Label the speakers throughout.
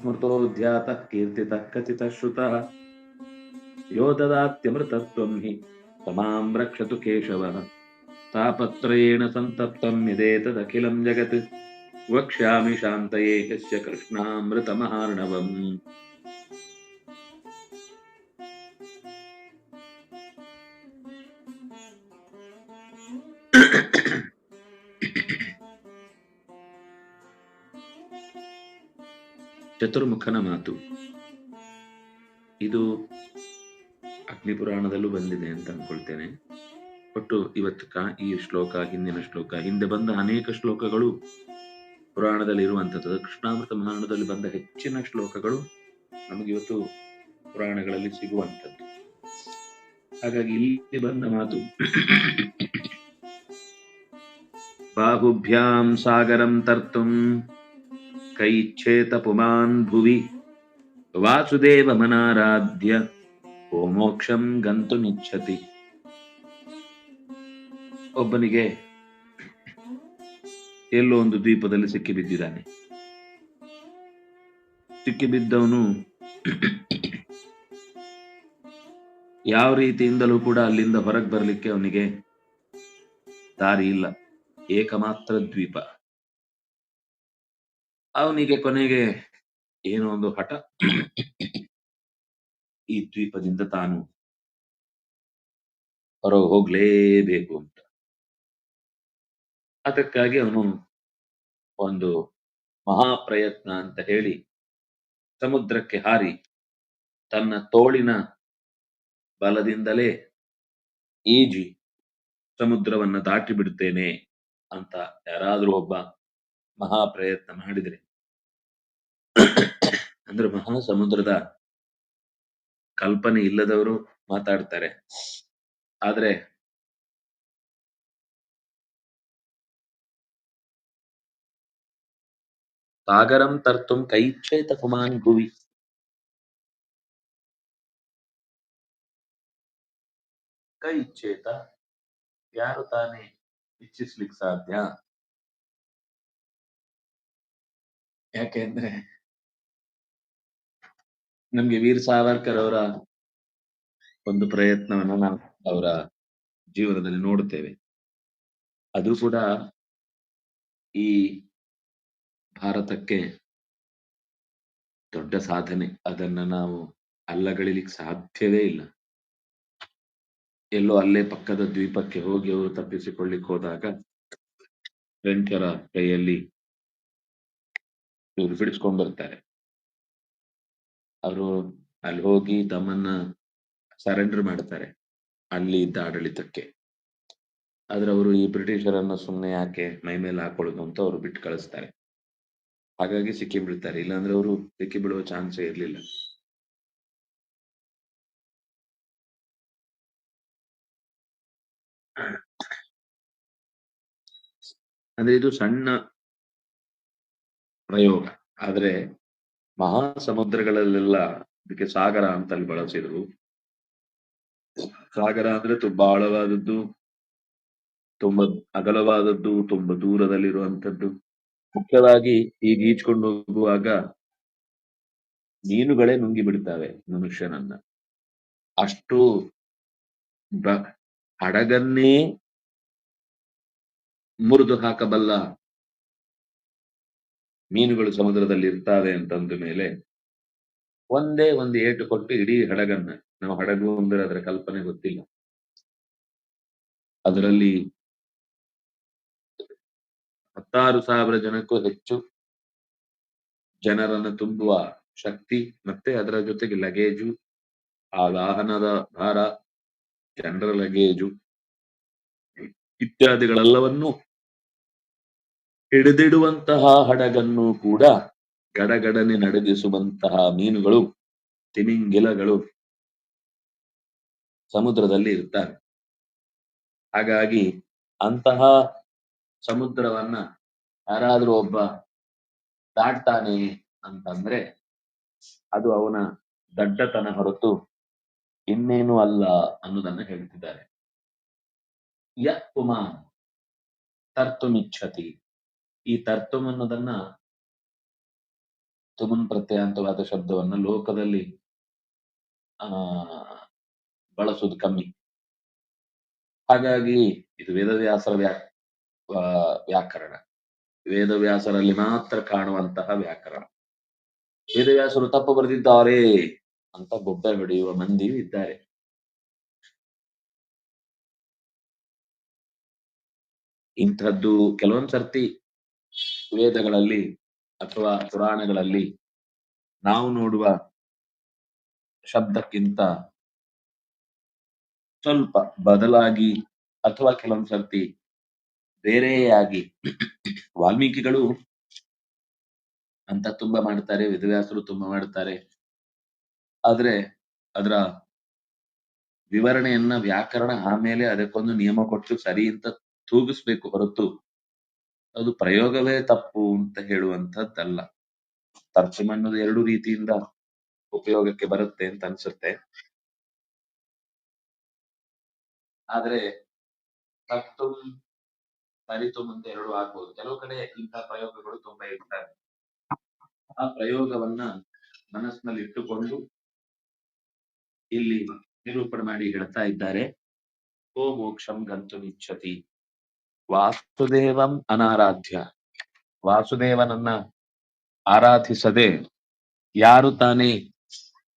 Speaker 1: स्मृतोऽध्यातः कीर्तितः कथितः श्रुतः। यो ददात्यमृतत्वं हि तमाम् रक्षतु केशवः। तापत्रयेण सन्तप्तं यदेतदखिलं जगत्। वक्ष्यामि शान्तये ह्यस्य कृष्णामृतमहार्णवम्। ಚತುರ್ಮುಖನ ಮಾತು ಇದು ಅಗ್ನಿಪುರಾಣದಲ್ಲೂ ಬಂದಿದೆ ಅಂತ ಅನ್ಕೊಳ್ತೇನೆ. ಒಟ್ಟು ಇವತ್ತು ಈ ಶ್ಲೋಕ, ಹಿಂದಿನ ಶ್ಲೋಕ, ಹಿಂದೆ ಬಂದ ಅನೇಕ ಶ್ಲೋಕಗಳು ಪುರಾಣದಲ್ಲಿ ಇರುವಂತದ್ದು ಕೃಷ್ಣಾಮೃತ ಮಹಾಣದಲ್ಲಿ ಬಂದ ಹೆಚ್ಚಿನ ಶ್ಲೋಕಗಳು ನಮಗೆ ಇವತ್ತು ಪುರಾಣಗಳಲ್ಲಿ ಸಿಗುವಂಥದ್ದು. ಹಾಗಾಗಿ ಇಲ್ಲಿ ಬಂದ ಮಾತು ಬಾಹುಭ್ಯಾಂ ಸಾಗರಂ ತರ್ತುಂ ಕೈಚ್ಛೇತ ಪುಮಾನ್ ಭುವಿ ವಾಸುದೇವ ಮನಾರಾಧ್ಯ ಓ ಮೋಕ್ಷಂ ಗಂತುಮಿಚ್ಛತಿ ಒಬ್ಬನಿಗೆ ಎಲ್ಲೋ ಒಂದು ದ್ವೀಪದಲ್ಲಿ ಸಿಕ್ಕಿಬಿದ್ದಿದ್ದಾನೆ ಸಿಕ್ಕಿಬಿದ್ದವನು ಯಾವ ರೀತಿಯಿಂದಲೂ ಕೂಡ ಅಲ್ಲಿಂದ ಹೊರಗೆ ಬರಲಿಕ್ಕೆ ಅವನಿಗೆ ದಾರಿ ಇಲ್ಲ ಏಕಮಾತ್ರ ದ್ವೀಪ. ಅವನಿಗೆ ಕೊನೆಗೆ ಏನೋ ಒಂದು ಹಠ. ಈ ದ್ವೀಪದಿಂದ ತಾನು ಹೊರಗೆ ಹೋಗ್ಲೇಬೇಕು ಅಂತ. ಅದಕ್ಕಾಗಿ ಅವನು ಒಂದು ಮಹಾಪ್ರಯತ್ನ ಅಂತ ಹೇಳಿ ಸಮುದ್ರಕ್ಕೆ ಹಾರಿ ತನ್ನ ತೋಳಿನ ಬಲದಿಂದಲೇ ಈಜಿ ಸಮುದ್ರವನ್ನ ದಾಟಿ ಬಿಡ್ತೇನೆ ಅಂತ ಯಾರಾದ್ರೂ ಒಬ್ಬ ಮಹಾಪ್ರಯತ್ನ ಮಾಡಿದ್ರೆ. ಅಂದ್ರೆ ಮಹಾ ಸಮುದ್ರದ ಕಲ್ಪನೆ ಇಲ್ಲದವರು ಮಾತಾಡ್ತಾರೆ. ಆದ್ರೆ ಸಾಗರಂ ತರ್ತುಂ ಕೈಚೇತ ಕುಮಾನ್ ಭುವಿ. ಕೈಚ್ಛೇತ ಯಾರು ತಾನೇ ಇಚ್ಛಿಸ್ಲಿಕ್ಕೆ ಸಾಧ್ಯ? ಯಾಕೆಂದ್ರೆ ನಮ್ಗೆ ವೀರ್ ಸಾವರ್ಕರ್ ಅವರ ಒಂದು ಪ್ರಯತ್ನವನ್ನ ನಾವು ಅವರ ಜೀವನದಲ್ಲಿ ನೋಡುತ್ತೇವೆ. ಅದು ಕೂಡ ಈ ಭಾರತಕ್ಕೆ ದೊಡ್ಡ ಸಾಧನೆ. ಅದನ್ನ ನಾವು ಅಲ್ಲಗಳಿಲಿಕ್ಕೆ ಸಾಧ್ಯವೇ ಇಲ್ಲ. ಎಲ್ಲೋ ಅಲ್ಲೇ ಪಕ್ಕದ ದ್ವೀಪಕ್ಕೆ ಹೋಗಿ ಅವರು ತಪ್ಪಿಸಿಕೊಳ್ಳಿಕ್ ಹೋದಾಗ ಫ್ರೆಂಚರ ಕೈಯಲ್ಲಿ ಇವರು ಬಿಡಿಸ್ಕೊಂಡ್ ಬರ್ತಾರೆ. ಅವರು ಅಲ್ಲಿ ಹೋಗಿ ತಮ್ಮನ್ನ ಸರೆಂಡರ್ ಮಾಡ್ತಾರೆ, ಅಲ್ಲಿ ಇದ್ದ ಆಡಳಿತಕ್ಕೆ. ಆದ್ರೆ ಅವರು ಈ ಬ್ರಿಟಿಷರನ್ನ ಸುಮ್ಮನೆ ಯಾಕೆ ಮೈ ಮೇಲೆ ಹಾಕೊಳ್ಳೋದು ಅಂತ ಅವರು ಬಿಟ್ಟು ಕಳಿಸ್ತಾರೆ. ಹಾಗಾಗಿ ಸಿಕ್ಕಿ ಬಿಡ್ತಾರೆ ಇಲ್ಲಾಂದ್ರೆ ಅವರು ಸಿಕ್ಕಿ ಬಿಡುವ ಚಾನ್ಸ್ ಇರ್ಲಿಲ್ಲ. ಅಂದ್ರೆ ಇದು ಸಣ್ಣ ಪ್ರಯೋಗ. ಆದ್ರೆ ಮಹಾ ಸಮುದ್ರಗಳಲ್ಲೆಲ್ಲ ಇದಕ್ಕೆ ಸಾಗರ ಅಂತ ಅಲ್ಲಿ ಬಳಸಿದ್ರು. ಸಾಗರ ಅಂದ್ರೆ ತುಂಬಾ ಆಳವಾದದ್ದು, ತುಂಬಾ ಅಗಲವಾದದ್ದು, ತುಂಬಾ ದೂರದಲ್ಲಿರುವಂತದ್ದು ಮುಖ್ಯವಾಗಿ ಈಗ ಈಜ್ಕೊಂಡು ಹೋಗುವಾಗ ಮೀನುಗಳೇ ನುಂಗಿ ಬಿಡ್ತಾವೆ ಮನುಷ್ಯನನ್ನ. ಅಷ್ಟು ಹಡಗನ್ನೇ ಮುರಿದು ಹಾಕಬಲ್ಲ ಮೀನುಗಳು ಸಮುದ್ರದಲ್ಲಿ ಇರ್ತಾವೆ ಅಂತಂದ ಮೇಲೆ ಒಂದೇ ಒಂದು ಏಟು ಕೊಟ್ಟು ಇಡೀ ಹಡಗನ್ನ, ನಾವು ಹಡಗು ಅಂದ್ರೆ ಅದರ ಕಲ್ಪನೆ ಗೊತ್ತಿಲ್ಲ. ಅದರಲ್ಲಿ ಹತ್ತಾರು ಸಾವಿರ ಜನಕ್ಕೂ ಹೆಚ್ಚು ಜನರನ್ನು ತುಂಬುವ ಶಕ್ತಿ ಮತ್ತೆ ಅದರ ಜೊತೆಗೆ ಲಗೇಜು, ಆ ವಾಹನದ ಭಾರ, ಜನರ ಲಗೇಜು, ಇತ್ಯಾದಿಗಳೆಲ್ಲವನ್ನು ಹಿಡಿದಿಡುವಂತಹ ಹಡಗನ್ನು ಕೂಡ ಗಡಗಡನೆ ನಡೆದಿಸುವಂತಹ ಮೀನುಗಳು, ತಿಮಿಂಗಿಲಗಳು ಸಮುದ್ರದಲ್ಲಿ ಇರ್ತಾರೆ ಹಾಗಾಗಿ ಅಂತಹ ಸಮುದ್ರವನ್ನ ಯಾರಾದ್ರೂ ಒಬ್ಬ ದಾಟ್ತಾನೆ ಅಂತಂದ್ರೆ ಅದು ಅವನ ದಡ್ಡತನ ಹೊರತು ಇನ್ನೇನು ಅಲ್ಲ ಅನ್ನೋದನ್ನ ಹೇಳ್ತಿದ್ದಾರೆ. ಯತ್ ಪುಮಾನ್ ತರ್ತುಮಿಚ್ಛತಿ ಈ ತರ್ತುಮ್ ಅನ್ನೋದನ್ನ ತುಮನ್ ಪ್ರತ್ಯಯಾಂತವಾದ ಶಬ್ದವನ್ನ ಲೋಕದಲ್ಲಿ, ಆ, ಬಳಸುವುದು ಕಮ್ಮಿ. ಹಾಗಾಗಿ ಇದು ವೇದವ್ಯಾಸರ ವ್ಯಾ ವ್ಯಾಕರಣ. ವೇದವ್ಯಾಸರಲ್ಲಿ ಮಾತ್ರ ಕಾಣುವಂತಹ ವ್ಯಾಕರಣ. ವೇದವ್ಯಾಸರು ತಪ್ಪು ಬರೆದಿದ್ದಾರೆ ಅಂತ ಗೊಬ್ಬರ ಹಿಡಿಯುವ ಮಂದಿಯೂ ಇದ್ದಾರೆ. ಇಂಥದ್ದು ಕೆಲವೊಂದ್ ಸರ್ತಿ ವೇದಗಳಲ್ಲಿ ಅಥವಾ ಪುರಾಣಗಳಲ್ಲಿ ನಾವು ನೋಡುವ ಶಬ್ದಕ್ಕಿಂತ ಸ್ವಲ್ಪ ಬದಲಾಗಿ ಅಥವಾ ಕೆಲವೊಂದ್ ಸರ್ತಿ ಬೇರೆಯಾಗಿ ವಾಲ್ಮೀಕಿಗಳು ಅಂತ ತುಂಬಾ ಮಾಡ್ತಾರೆ ವೇದವ್ಯಾಸರು ತುಂಬಾ ಮಾಡ್ತಾರೆ. ಆದ್ರೆ ಅದರ ವಿವರಣೆಯನ್ನ ವ್ಯಾಕರಣ ಆಮೇಲೆ ಅದಕ್ಕೊಂದು ನಿಯಮ ಕೊಟ್ಟು ಸರಿ ಅಂತ ತೂಗಿಸ್ಬೇಕು ಹೊರತು ಅದು ಪ್ರಯೋಗವೇ ತಪ್ಪು ಅಂತ ಹೇಳುವಂತದ್ದಲ್ಲ ತರ್ಜುಮ ಅನ್ನೋದು ಎರಡು ರೀತಿಯಿಂದ ಉಪಯೋಗಕ್ಕೆ ಬರುತ್ತೆ ಅಂತ ಅನ್ಸುತ್ತೆ. ಆದ್ರೆ ತತ್ತುಂ ತರಿತು ಅಂತ ಎರಡು ಆಗ್ಬೋದು. ಕೆಲವು ಕಡೆ ಇಂತಹ ಪ್ರಯೋಗಗಳು ತುಂಬಾ ಇರ್ತವೆ. ಆ ಪ್ರಯೋಗವನ್ನ ಮನಸ್ಸಿನಲ್ಲಿ ಇಟ್ಟುಕೊಂಡು ಇಲ್ಲಿ ನಿರೂಪಣೆ ಮಾಡಿ ಹೇಳ್ತಾ ಇದ್ದಾರೆ. ಓ ಮೋಕ್ಷಂ ಗಂತು ಇಚ್ಛತಿ ವಾಸುದೇವಂ ಅನಾರಾಧ್ಯ. ವಾಸುದೇವನನ್ನ ಆರಾಧಿಸದೆ ಯಾರು ತಾನೇ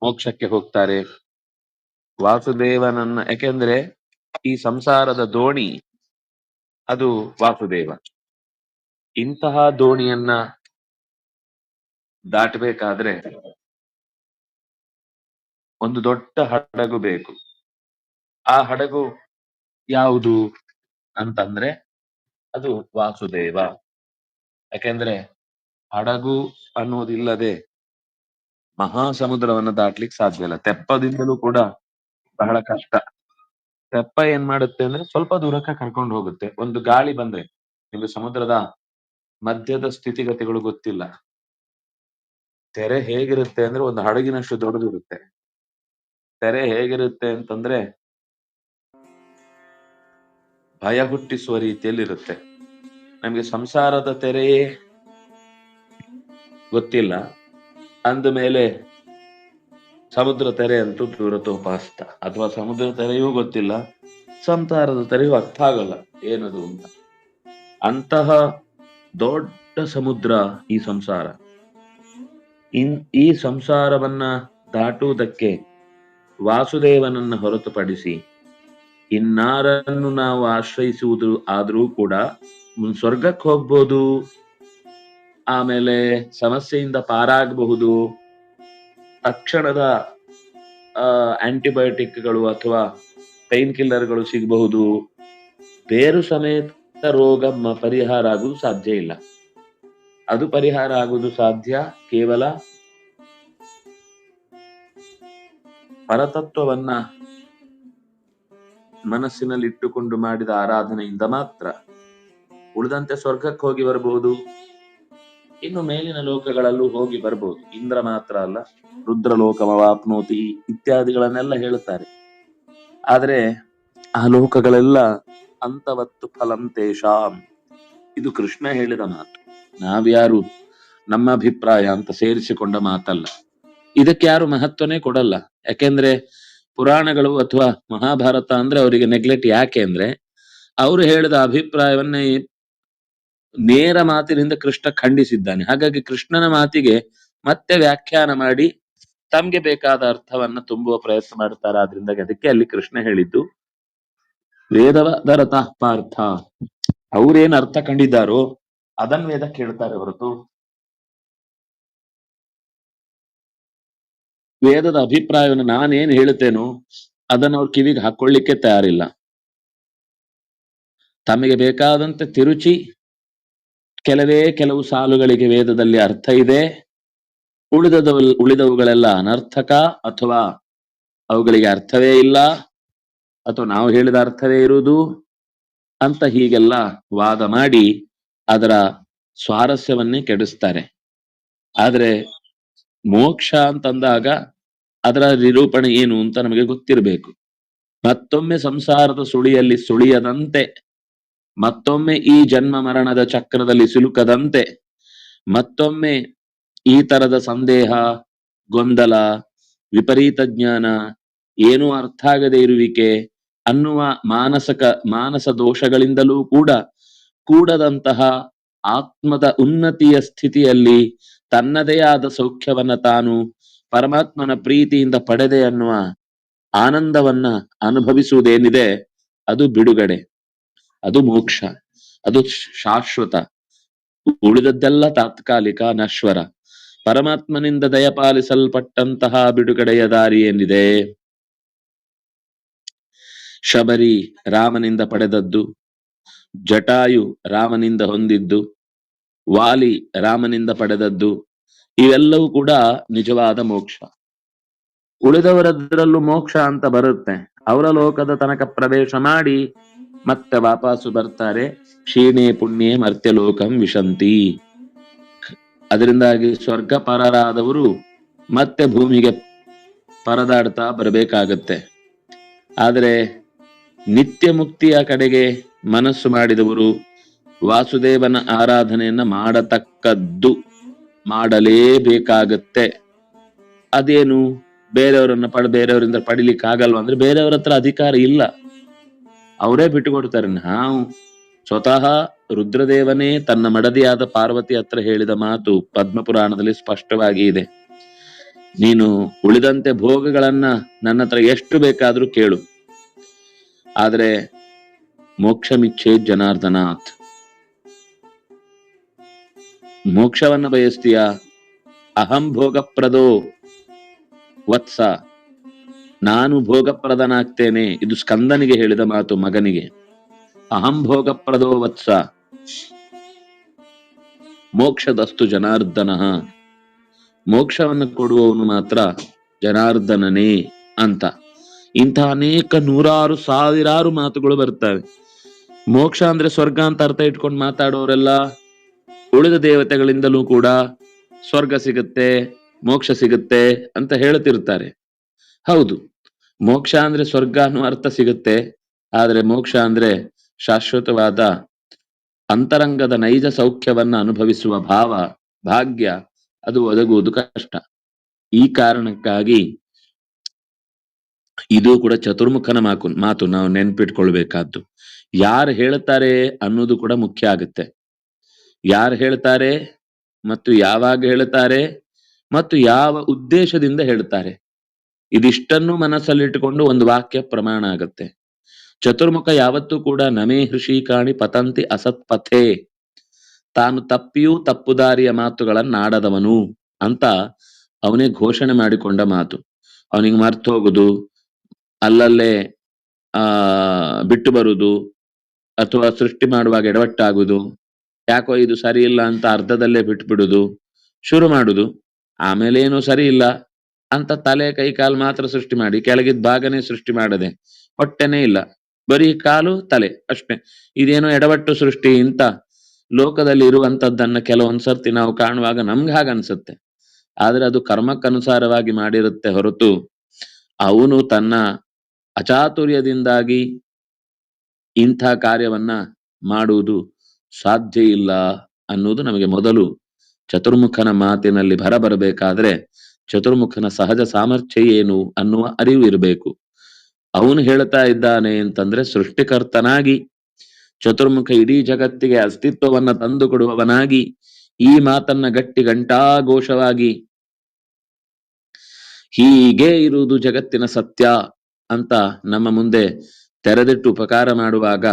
Speaker 1: ಮೋಕ್ಷಕ್ಕೆ ಹೋಗ್ತಾರೆ? ವಾಸುದೇವನನ್ನ, ಯಾಕೆಂದ್ರೆ ಈ ಸಂಸಾರದ ದೋಣಿ ಅದು ವಾಸುದೇವ. ಇಂತಹ ದೋಣಿಯನ್ನ ದಾಟಬೇಕಾದ್ರೆ ಒಂದು ದೊಡ್ಡ ಹಡಗು ಬೇಕು. ಆ ಹಡಗು ಯಾವುದು ಅಂತಂದ್ರೆ ಅದು ವಾಸುದೇವ. ಯಾಕೆಂದ್ರೆ ಹಡಗು ಅನ್ನೋದಿಲ್ಲದೆ ಮಹಾಸಮುದ್ರವನ್ನು ದಾಟ್ಲಿಕ್ಕೆ ಸಾಧ್ಯ ಇಲ್ಲ. ತೆಪ್ಪದಿಂದಲೂ ಕೂಡ ಬಹಳ ಕಷ್ಟ. ತೆಪ್ಪ ಏನ್ ಮಾಡುತ್ತೆ ಅಂದ್ರೆ ಸ್ವಲ್ಪ ದೂರಕ್ಕೆ ಕರ್ಕೊಂಡು ಹೋಗುತ್ತೆ. ಒಂದು ಗಾಳಿ ಬಂದ್ರೆ ನಿಮ್ಗೆ ಸಮುದ್ರದ ಮಧ್ಯದ ಸ್ಥಿತಿಗತಿಗಳು ಗೊತ್ತಿಲ್ಲ. ತೆರೆ ಹೇಗಿರುತ್ತೆ ಅಂದ್ರೆ ಒಂದು ಹಡಗಿನಷ್ಟು ದೊಡ್ಡದಿರುತ್ತೆ. ತೆರೆ ಹೇಗಿರುತ್ತೆ ಅಂತಂದ್ರೆ ಭಯ ಹುಟ್ಟಿಸುವ ರೀತಿಯಲ್ಲಿ ಇರುತ್ತೆ ನಮ್ಗೆ ಸಂಸಾರದ ತೆರೆಯೇ ಗೊತ್ತಿಲ್ಲ. ಅಂದ ಮೇಲೆ ಸಮುದ್ರ ತೆರೆ ಅಂತೂ ದೂರತೋಪಾಸ್ತ ಅಥವಾ ಸಮುದ್ರ ತೆರೆಯೂ ಗೊತ್ತಿಲ್ಲ, ಸಂಸಾರದ ತೆರೆಯೂ ಅರ್ಥ ಆಗಲ್ಲ. ಏನದು ಅಂತ. ಅಂತಹ ದೊಡ್ಡ ಸಮುದ್ರ ಈ ಸಂಸಾರ. ಇನ್ ಈ ಸಂಸಾರವನ್ನ ದಾಟುವುದಕ್ಕೆ ವಾಸುದೇವನನ್ನ ಹೊರತುಪಡಿಸಿ ಇನ್ನಾರನ್ನು ನಾವು ಆಶ್ರಯಿಸುವುದು ಆದ್ರೂ ಕೂಡ ಸ್ವರ್ಗಕ್ಕೆ ಹೋಗ್ಬೋದು, ಆಮೇಲೆ ಸಮಸ್ಯೆಯಿಂದ ಪಾರಾಗಬಹುದು. ತಕ್ಷಣದ ಆಂಟಿಬಯೋಟಿಕ್ಗಳು ಅಥವಾ ಪೈನ್ ಕಿಲ್ಲರ್ಗಳು ಸಿಗಬಹುದು. ಬೇರು ಸಮೇತ ರೋಗ ಪರಿಹಾರ ಆಗುವುದು ಸಾಧ್ಯ ಇಲ್ಲ. ಅದು ಪರಿಹಾರ ಆಗುವುದು ಸಾಧ್ಯ ಕೇವಲ ಪರತತ್ವವನ್ನ ಮನಸ್ಸಿನಲ್ಲಿ ಇಟ್ಟುಕೊಂಡು ಮಾಡಿದ ಆರಾಧನೆಯಿಂದ ಮಾತ್ರ ಉಳಿದಂತೆ ಸ್ವರ್ಗಕ್ಕೆ ಹೋಗಿ ಬರಬಹುದು. ಇನ್ನು ಮೇಲಿನ ಲೋಕಗಳಲ್ಲೂ ಹೋಗಿ ಬರಬಹುದು. ಇಂದ್ರ ಮಾತ್ರ ಅಲ್ಲ ರುದ್ರ ಲೋಕಮವಾಪ್ನೋತಿ ಇತ್ಯಾದಿಗಳನ್ನೆಲ್ಲ ಹೇಳುತ್ತಾರೆ. ಆದರೆ ಆ ಲೋಕಗಳೆಲ್ಲ ಅಂತವತ್ತು ಫಲಂ ಇದು ಕೃಷ್ಣ ಹೇಳಿದ ಮಾತು. ನಾವ್ಯಾರು ನಮ್ಮ ಅಭಿಪ್ರಾಯ ಅಂತ ಸೇರಿಸಿಕೊಂಡ ಮಾತಲ್ಲ. ಇದಕ್ಕೆ ಯಾರು ಮಹತ್ವನೇ ಕೊಡಲ್ಲ. ಯಾಕೆಂದ್ರೆ ಪುರಾಣಗಳು ಅಥವಾ ಮಹಾಭಾರತ ಅಂದ್ರೆ ಅವರಿಗೆ ನೆಗ್ಲೆಕ್ಟ್ ಯಾಕೆ ಅಂದ್ರೆ ಅವರು ಹೇಳಿದ ಅಭಿಪ್ರಾಯವನ್ನೇ ನೇರ ಮಾತಿನಿಂದ ಕೃಷ್ಣ ಖಂಡಿಸಿದ್ದಾನೆ. ಹಾಗಾಗಿ ಕೃಷ್ಣನ ಮಾತಿಗೆ ಮತ್ತೆ ವ್ಯಾಖ್ಯಾನ ಮಾಡಿ ತಮ್ಗೆ ಬೇಕಾದ ಅರ್ಥವನ್ನ ತುಂಬುವ ಪ್ರಯತ್ನ ಮಾಡ್ತಾರೆ. ಆದ್ರಿಂದ ಅದಕ್ಕೆ ಅಲ್ಲಿ ಕೃಷ್ಣ ಹೇಳಿದ್ದು ವೇದವದರತಃ ಪಾರ್ಥ. ಅವ್ರೇನ್ ಅರ್ಥ ಕಂಡಿದ್ದಾರೋ ಅದನ್ ವೇದ ಕೇಳ್ತಾರೆ ಹೊರತು ವೇದದ ಅಭಿಪ್ರಾಯವನ್ನು ನಾನೇನ್ ಹೇಳುತ್ತೇನೋ ಅದನ್ನು ಅವ್ರ ಕಿವಿಗೆ ಹಾಕೊಳ್ಳಿಕ್ಕೆ ತಯಾರಿಲ್ಲ. ತಮಗೆ ಬೇಕಾದಂತೆ ತಿರುಚಿ, ಕೆಲವೇ ಕೆಲವು ಸಾಲುಗಳಿಗೆ ವೇದದಲ್ಲಿ ಅರ್ಥ ಇದೆ. ಉಳಿದದ ಉಳಿದವುಗಳೆಲ್ಲ ಅನರ್ಥಕ ಅಥವಾ ಅವುಗಳಿಗೆ ಅರ್ಥವೇ ಇಲ್ಲ ಅಥವಾ ನಾವು ಹೇಳಿದ ಅರ್ಥವೇ ಇರುವುದು ಅಂತ ಹೀಗೆಲ್ಲ ವಾದ ಮಾಡಿ ಅದರ ಸ್ವಾರಸ್ಯವನ್ನೇ ಕೆಡಿಸ್ತಾರೆ. ಆದ್ರೆ ಮೋಕ್ಷ ಅಂತಂದಾಗ ಅದರ ನಿರೂಪಣೆ ಏನು ಅಂತ ನಮಗೆ ಗೊತ್ತಿರಬೇಕು. ಮತ್ತೊಮ್ಮೆ ಸಂಸಾರದ ಸುಳಿಯಲ್ಲಿ ಸುಳಿಯದಂತೆ, ಮತ್ತೊಮ್ಮೆ ಈ ಜನ್ಮ ಮರಣದ ಚಕ್ರದಲ್ಲಿ ಸಿಲುಕದಂತೆ, ಮತ್ತೊಮ್ಮೆ ಈ ತರದ ಸಂದೇಹ, ಗೊಂದಲ, ವಿಪರೀತ ಜ್ಞಾನ ಏನು ಅರ್ಥ ಆಗದೆ ಇರುವಿಕೆ ಅನ್ನುವ ಮಾನಸಕ, ಮಾನಸ ದೋಷಗಳಿಂದಲೂ ಕೂಡ ಕೂಡದಂತಹ ಆತ್ಮದ ಉನ್ನತಿಯ ಸ್ಥಿತಿಯಲ್ಲಿ ತನ್ನದೇ ಆದ ಸೌಖ್ಯವನ್ನ ತಾನು ಪರಮಾತ್ಮನ ಪ್ರೀತಿಯಿಂದ ಪಡೆದೆ ಅನ್ನುವ ಆನಂದವನ್ನ ಅನುಭವಿಸುವುದೇನಿದೆ, ಅದು ಬಿಡುಗಡೆ, ಅದು ಮೋಕ್ಷ, ಅದು ಶಾಶ್ವತ. ಉಳಿದದ್ದೆಲ್ಲ ತಾತ್ಕಾಲಿಕ ನಶ್ವರ. ಪರಮಾತ್ಮನಿಂದ ದಯಪಾಲಿಸಲ್ಪಟ್ಟಂತಹ ಬಿಡುಗಡೆಯ ದಾರಿ ಏನಿದೆ? ಶಬರಿ ರಾಮನಿಂದ ಪಡೆದದ್ದು ಜಟಾಯು ರಾಮನಿಂದ ಹೊಂದಿದ್ದು, ವಾಲಿ ರಾಮನಿಂದ ಪಡೆದದ್ದು, ಇವೆಲ್ಲವೂ ಕೂಡ ನಿಜವಾದ ಮೋಕ್ಷ. ಉಳಿದವರದ್ರಲ್ಲೂ ಮೋಕ್ಷ ಅಂತ ಬರುತ್ತೆ. ಅವರ ಲೋಕದ ತನಕ ಪ್ರವೇಶ ಮಾಡಿ ಮತ್ತೆ ವಾಪಸ್ಸು ಬರ್ತಾರೆ. ಕ್ಷೀಣೆ ಪುಣ್ಯೆ ಮರ್ತ್ಯ ಲೋಕಂ ವಿಶಂತಿ. ಅದರಿಂದಾಗಿ ಸ್ವರ್ಗ ಪರರಾದವರು ಮತ್ತೆ ಭೂಮಿಗೆ ಪರದಾಡ್ತಾ ಬರಬೇಕಾಗತ್ತೆ. ಆದರೆ ನಿತ್ಯ ಮುಕ್ತಿಯ ಕಡೆಗೆ ಮನಸ್ಸು ಮಾಡಿದವರು ವಾಸುದೇವನ ಆರಾಧನೆಯನ್ನ ಮಾಡತಕ್ಕದ್ದು ಮಾಡಲೇಬೇಕಾಗತ್ತೆ. ಅದೇನು ಬೇರೆಯವರನ್ನ ಪಡ, ಬೇರೆಯವರಿಂದ ಪಡಿಲಿಕ್ಕೆ ಆಗಲ್ವಾ? ಅಂದ್ರೆ ಬೇರೆಯವ್ರ ಹತ್ರ ಅಧಿಕಾರ ಇಲ್ಲ. ಅವರೇ ಬಿಟ್ಟುಕೊಡ್ತಾರೆ. ನಾವು ಸ್ವತಃ ರುದ್ರದೇವನೇ ತನ್ನ ಮಡದಿಯಾದ ಪಾರ್ವತಿ ಹತ್ರ ಹೇಳಿದ ಮಾತು ಪದ್ಮಪುರಾಣದಲ್ಲಿ ಸ್ಪಷ್ಟವಾಗಿ ಇದೆ. ನೀನು ಉಳಿದಂತೆ ಭೋಗಗಳನ್ನ ನನ್ನ ಹತ್ರ ಎಷ್ಟು ಬೇಕಾದ್ರೂ ಕೇಳು. ಆದ್ರೆ ಮೋಕ್ಷಮಿಚ್ಛೆ ಜನಾರ್ದನಾಥ್. ಮೋಕ್ಷವನ್ನ ಬಯಸ್ತೀಯ? ಅಹಂ ಭೋಗಪ್ರದೋ? ವತ್ಸ. ನಾನು ಭೋಗಪ್ರದನಾಗ್ತೇನೆ, ಇದು ಸ್ಕಂದನಿಗೆ ಹೇಳಿದ ಮಾತು, ಮಗನಿಗೆ. ಅಹಂ ಭೋಗಪ್ರದೋ, ವತ್ಸ. ಮೋಕ್ಷದಸ್ತು ಜನಾರ್ದನ. ಮೋಕ್ಷವನ್ನು ಕೊಡುವವನು ಮಾತ್ರ ಜನಾರ್ದನನೇ ಅಂತ. ಇಂಥ ಅನೇಕ ನೂರಾರು ಸಾವಿರಾರು ಮಾತುಗಳು ಬರ್ತವೆ ಮೋಕ್ಷ ಅಂದ್ರೆ ಸ್ವರ್ಗ ಅಂತ ಅರ್ಥ ಇಟ್ಕೊಂಡು ಮಾತಾಡೋರೆಲ್ಲ ಉಳಿದ ದೇವತೆಗಳಿಂದಲೂ ಕೂಡ ಸ್ವರ್ಗ ಸಿಗುತ್ತೆ, ಮೋಕ್ಷ ಸಿಗುತ್ತೆ ಅಂತ ಹೇಳ್ತಿರ್ತಾರೆ. ಹೌದು, ಮೋಕ್ಷ ಅಂದ್ರೆ ಸ್ವರ್ಗ ಅನ್ನೋ ಅರ್ಥ ಸಿಗುತ್ತೆ, ಆದ್ರೆ ಮೋಕ್ಷ ಅಂದ್ರೆ ಶಾಶ್ವತವಾದ ಅಂತರಂಗದ ನೈಜ ಸೌಖ್ಯವನ್ನ ಅನುಭವಿಸುವ ಭಾವ, ಭಾಗ್ಯ, ಅದು ಒದಗುವುದು ಕಷ್ಟ. ಈ ಕಾರಣಕ್ಕಾಗಿ ಇದು ಕೂಡ ಚತುರ್ಮುಖನ ಮಾಕು, ಮಾತು, ನಾವು ನೆನ್ಪಿಟ್ಕೊಳ್ಬೇಕಾದ್ದು. ಯಾರು ಹೇಳ್ತಾರೆ ಅನ್ನೋದು ಕೂಡ ಮುಖ್ಯ ಆಗುತ್ತೆ. ಯಾರು ಹೇಳ್ತಾರೆ ಮತ್ತು ಯಾವಾಗ ಹೇಳ್ತಾರೆ ಮತ್ತು ಯಾವ ಉದ್ದೇಶದಿಂದ ಹೇಳ್ತಾರೆ ಇದಿಷ್ಟನ್ನು ಮನಸ್ಸಲ್ಲಿಟ್ಟುಕೊಂಡು ಒಂದು ವಾಕ್ಯ ಪ್ರಮಾಣ ಆಗತ್ತೆ. ಚತುರ್ಮುಖ ಯಾವತ್ತೂ ಕೂಡ ನಮೇ ಹೃಷಿಕಾಣಿ ಪತಂತಿ ಅಸತ್ಪಥೆ ತಾನು ತಪ್ಪಿಯೂ ತಪ್ಪುದಾರಿಯ ಮಾತುಗಳನ್ನಾಡದವನು ಅಂತ ಅವನೇ ಘೋಷಣೆ ಮಾಡಿಕೊಂಡ ಮಾತು. ಅವನಿಗೆ ಮರ್ತು ಹೋಗುದು ಅಲ್ಲಲ್ಲೇ, ಆ, ಬಿಟ್ಟು ಬರುವುದು ಅಥವಾ ಸೃಷ್ಟಿ ಮಾಡುವಾಗ ಎಡವಟ್ಟಾಗುದು ಯಾಕೋ ಇದು ಸರಿ ಇಲ್ಲ ಅಂತ ಅರ್ಧದಲ್ಲೇ ಬಿಟ್ಬಿಡುದು ಶುರು ಮಾಡುದು ಆಮೇಲೆ ಏನು ಸರಿ ಇಲ್ಲ ಅಂತ ತಲೆ ಕೈ ಕಾಲು ಮಾತ್ರ ಸೃಷ್ಟಿ ಮಾಡಿ ಕೆಳಗಿದ್ದ ಭಾಗನೇ ಸೃಷ್ಟಿ ಮಾಡದೆ, ಹೊಟ್ಟೆನೇ ಇಲ್ಲ. ಬರೀ ಕಾಲು, ತಲೆ ಅಷ್ಟೇ. ಇದೇನೋ ಎಡವಟ್ಟು ಸೃಷ್ಟಿ ಇಂತ ಲೋಕದಲ್ಲಿ ಇರುವಂತದ್ದನ್ನ ಕೆಲವೊಂದ್ಸರ್ತಿ ನಾವು ಕಾಣುವಾಗ ನಮ್ಗೆ ಹಾಗನ್ಸುತ್ತೆ ಆದ್ರೆ ಅದು ಕರ್ಮಕ್ಕನುಸಾರವಾಗಿ ಮಾಡಿರುತ್ತೆ ಹೊರತು ಅವನು ತನ್ನ ಅಚಾತುರ್ಯದಿಂದಾಗಿ ಇಂಥ ಕಾರ್ಯವನ್ನ ಮಾಡುವುದು ಸಾಧ್ಯ ಇಲ್ಲ ಅನ್ನುವುದು ನಮಗೆ ಮೊದಲು ಚತುರ್ಮುಖನ ಮಾತಿನಲ್ಲಿ ಬರ ಬರಬೇಕಾದ್ರೆ ಚತುರ್ಮುಖನ ಸಹಜ ಸಾಮರ್ಥ್ಯ ಏನು ಅನ್ನುವ ಅರಿವು ಇರಬೇಕು. ಅವನು ಹೇಳ್ತಾ ಇದ್ದಾನೆ ಅಂತಂದ್ರೆ ಸೃಷ್ಟಿಕರ್ತನಾಗಿ, ಚತುರ್ಮುಖ ಇಡೀ ಜಗತ್ತಿಗೆ ಅಸ್ತಿತ್ವವನ್ನ ತಂದು ಕೊಡುವವನಾಗಿ ಈ ಮಾತನ್ನ ಗಟ್ಟಿ ಘಂಟಾಘೋಷವಾಗಿ ಹೀಗೆ ಇರುವುದು ಜಗತ್ತಿನ ಸತ್ಯ. ಅಂತ ನಮ್ಮ ಮುಂದೆ ತೆರೆದಿಟ್ಟು ಉಪಕಾರ ಮಾಡುವಾಗ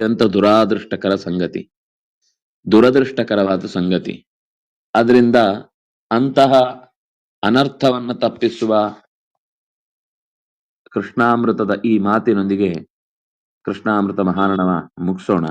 Speaker 1: ಅತ್ಯಂತ ದುರಾದೃಷ್ಟಕರ ಸಂಗತಿ. ದುರದೃಷ್ಟಕರವಾದ ಸಂಗತಿ. ಅದರಿಂದ ಅಂತಹ ಅನರ್ಥವನ್ನ ತಪ್ಪಿಸುವ ಕೃಷ್ಣಾಮೃತದ ಈ ಮಾತಿನೊಂದಿಗೆ ಕೃಷ್ಣಾಮೃತ ಮಹಾರಣವ ಮುಗಿಸೋಣ.